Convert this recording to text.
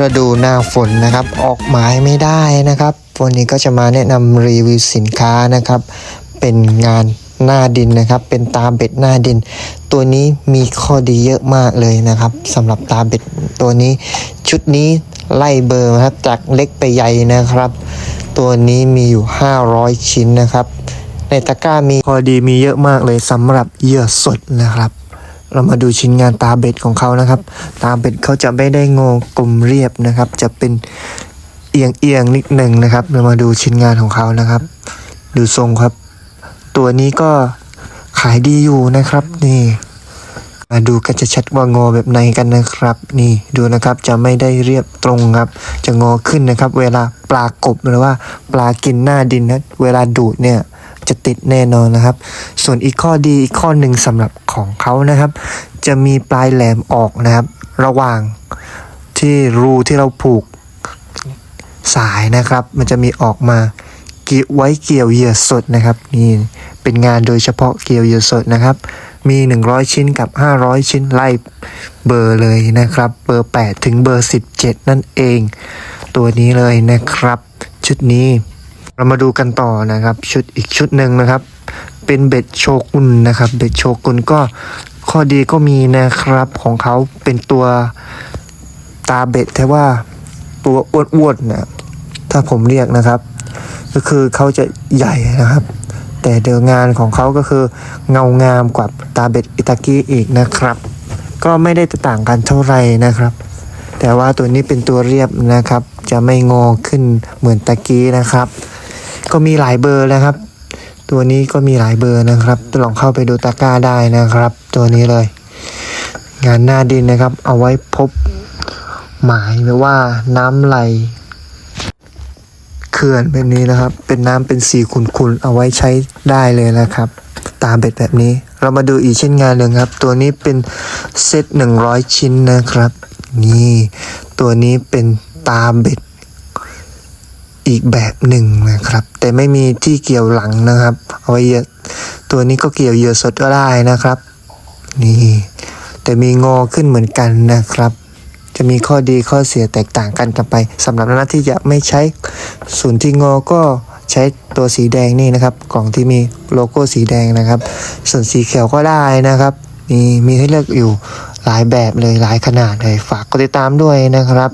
ฤดูหน้าฝนนะครับ ออกหมายไม่ได้นะครับ วันนี้ก็จะมาแนะนำรีวิวสินค้านะครับ เป็นงานหน้าดินนะครับ เป็นตาเบ็ดหน้าดิน ตัวนี้มีข้อดีเยอะมากเลยนะครับสำหรับตาเบ็ดตัวนี้ ชุดนี้ไล่เบอร์นะครับจากเล็กไปใหญ่นะครับ ตัวนี้มีอยู่ 500 ชิ้นนะครับ ในตะกร้ามีข้อดีมีเยอะมากเลยสำหรับเหยื่อสดนะครับ เรามาดูชิ้นงานตาเบ็ดของเขานะครับ ตาเบ็ดเขาจะไม่ได้งอกลมเรียบนะครับ จะเป็นเอียงเอียงๆนิดหนึ่งนะครับ เรามาดูชิ้นงานของเขานะครับ ดูทรงครับ ตัวนี้ก็ขายดีอยู่นะครับ นี่ มาดูกันจะชัดว่างอแบบไหนกันนะครับ นี่ดูนะครับจะไม่ได้เรียบตรงครับ จะงอขึ้นนะครับ เวลาปลากบหรือว่าปลากินหน้าดินนะเวลาดูดเนี่ย จะติดแน่นอนนะครับ ส่วนอีกข้อดีอีกข้อหนึ่งสำหรับของเขานะครับ จะมีปลายแหลมออกนะครับ ระหว่างที่รูที่เราผูกสายนะครับ มันจะมีออกมาเกี่ยวไว้เกี่ยวเหยื่อสดนะครับนี่เป็นงานโดยเฉพาะเกี่ยวเหยื่อสดนะครับ มี 100 ชิ้นกับ 500 ชิ้นไล่เบอร์เลยนะครับ เบอร์ 8 ถึงเบอร์ 17 นั่นเอง ตัวนี้เลยนะครับ ชุดนี้ เรามาดูกันต่อนะครับ ชุดอีกชุดหนึ่งนะครับ เป็นเบ็ดโชกุนนะครับ เบ็ดโชกุนก็ข้อดีก็มีนะครับของเขาเป็นตัวตาเบ็ดแต่ว่าตัวอ้วนๆนะถ้าผมเรียกนะครับ ก็คือเขาจะใหญ่นะครับ แต่เดิมงานของเขาก็คือเงางามกว่าตาเบ็ดอิตากิอีกนะครับ ก็ไม่ได้ต่างกันเท่าไหร่นะครับ แต่ว่าตัวนี้เป็นตัวเรียบนะครับ จะไม่งอขึ้นเหมือนตะกี้นะครับ ก็มีหลายเบอร์นะครับ ตัวนี้ก็มีหลายเบอร์นะครับ ลองเข้าไปดูตะกร้าได้นะครับ ตัวนี้เลย งานหน้าดินนะครับ เอาไว้พบหมายไว้ว่าน้ำไหลเขื่อนแบบนี้นะครับ เป็นน้ำเป็นสีขุ่นๆเอาไว้ใช้ได้เลยนะครับ ตามเบ็ดแบบนี้ เรามาดูอีกเช่นงานหนึ่งครับ ตัวนี้เป็นเซตหนึ่งร้อยชิ้นนะครับ นี่ ตัวนี้เป็นตาเบ็ด อีกแบบหนึ่งนะครับ แต่ไม่มีที่เกี่ยวหลังนะครับเอาไว้เยอะตัวนี้ก็เกี่ยวเหยื่อสดก็ได้นะครับ นี่ แต่มีงอขึ้นเหมือนกันนะครับ จะมีข้อดีข้อเสียแตกต่างกันกันไปสำหรับน้าที่จะไม่ใช้ส่วนที่งอก็ใช้ตัวสีแดงนี่นะครับ กล่องที่มีโลโก้สีแดงนะครับ ส่วนสีเขียวก็ได้นะครับ มีมีให้เลือกอยู่หลายแบบเลยหลายขนาดเลยฝากกดติดตามด้วยนะครับ